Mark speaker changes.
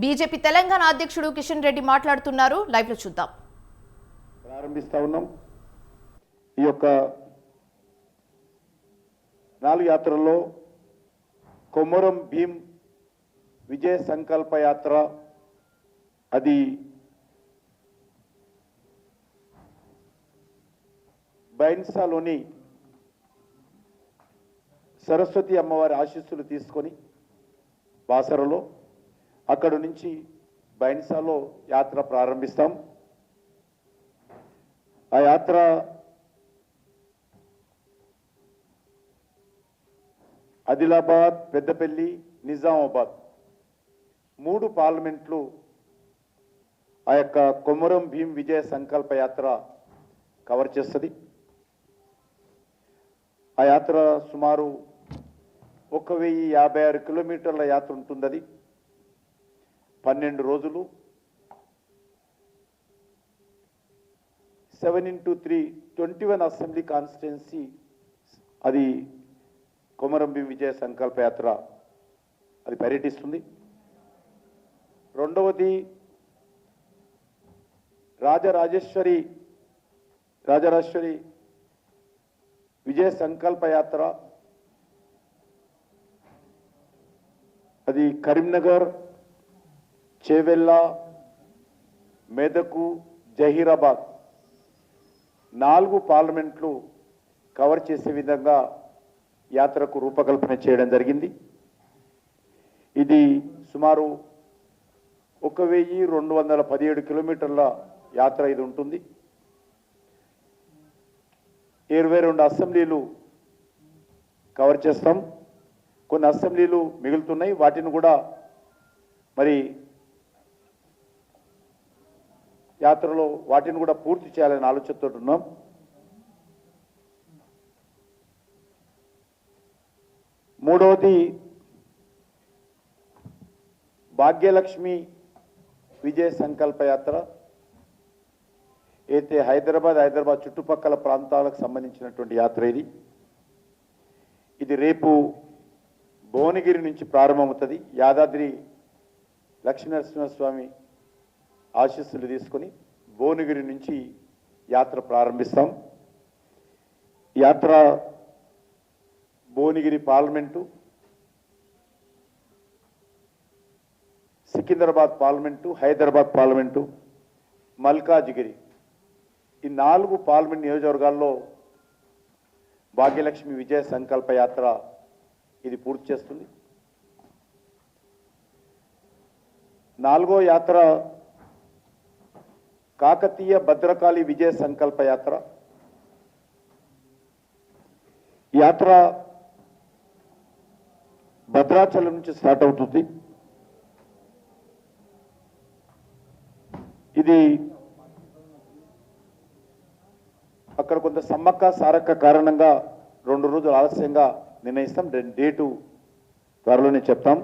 Speaker 1: BJP Telangana అధ్యక్షుడు కిషన్ రెడ్డి మాట్లాడుతున్నారు. లైవ్లో చూద్దాం.
Speaker 2: ప్రారంభిస్తా ఉన్నాం. ఈ యొక్క నాలుగు యాత్రల్లో కొమరం భీం విజయ సంకల్ప యాత్ర అది బైన్సాలోని సరస్వతి అమ్మవారి ఆశీస్సులు తీసుకొని బాసరలో అక్కడి నుంచి బైన్సాలో యాత్ర ప్రారంభిస్తాం. ఆ యాత్ర ఆదిలాబాద్ పెద్దపల్లి నిజామాబాద్ మూడు పార్లమెంట్లు ఆ యొక్క కొమరం భీం విజయ సంకల్ప యాత్ర కవర్ చేస్తుంది. ఆ యాత్ర సుమారు ఒక వెయ్యి యాభై ఆరు కిలోమీటర్ల యాత్ర ఉంటుంది పన్నెండు రోజులు. Seven into three twenty one assembly constituency అది కొమరంభీం విజయ సంకల్ప యాత్ర అది పర్యటిస్తుంది. రెండవది రాజరాజేశ్వరి రాజరాజేశ్వరి విజయ సంకల్ప యాత్ర అది కరీంనగర్ చేవెళ్ళ మెదకు జహీరాబాద్ నాలుగు పార్లమెంట్లు కవర్ చేసే విధంగా యాత్రకు రూపకల్పన చేయడం జరిగింది. ఇది సుమారు ఒక వెయ్యి రెండు వందల పదిహేడు కిలోమీటర్ల యాత్ర ఇది ఉంటుంది. ఇరవై రెండు అసెంబ్లీలు కవర్ చేస్తాం. కొన్ని అసెంబ్లీలు మిగులుతున్నాయి. వాటిని కూడా మరి యాత్రలో వాటిని కూడా పూర్తి చేయాలని ఆలోచనతో ఉన్నాం. మూడవది భాగ్యలక్ష్మి విజయ సంకల్ప యాత్ర. అయితే హైదరాబాద్ హైదరాబాద్ చుట్టుపక్కల ప్రాంతాలకు సంబంధించినటువంటి యాత్ర ఇది. ఇది రేపు భువనగిరి నుంచి ప్రారంభమవుతుంది. యాదాద్రి లక్ష్మీనరసింహస్వామి ఆశీస్సులు తీసుకొని భువనగిరి నుంచి యాత్ర ప్రారంభిస్తాం. యాత్ర Bhuvanagiri parliament Secunderabad parliament Hyderabad parliament Malkajgiri ఈ నాలుగు పార్లమెంట్ నియోజకవర్గాల్లో భాగ్యలక్ష్మి విజయ సంకల్ప యాత్ర ఇది పూర్తి చేస్తుంది. నాలుగో యాత్ర కాకతీయ భద్రకాళి విజయ సంకల్ప యాత్ర. యాత్ర భద్రాచలం నుంచి స్టార్ట్ అవుతుంది. ఇది అక్కడ కొంత సమ్మక్క సారక్క కారణంగా రెండు రోజులు ఆలస్యంగా నిర్ణయిస్తాం. డేటు త్వరలోనే చెప్తాం.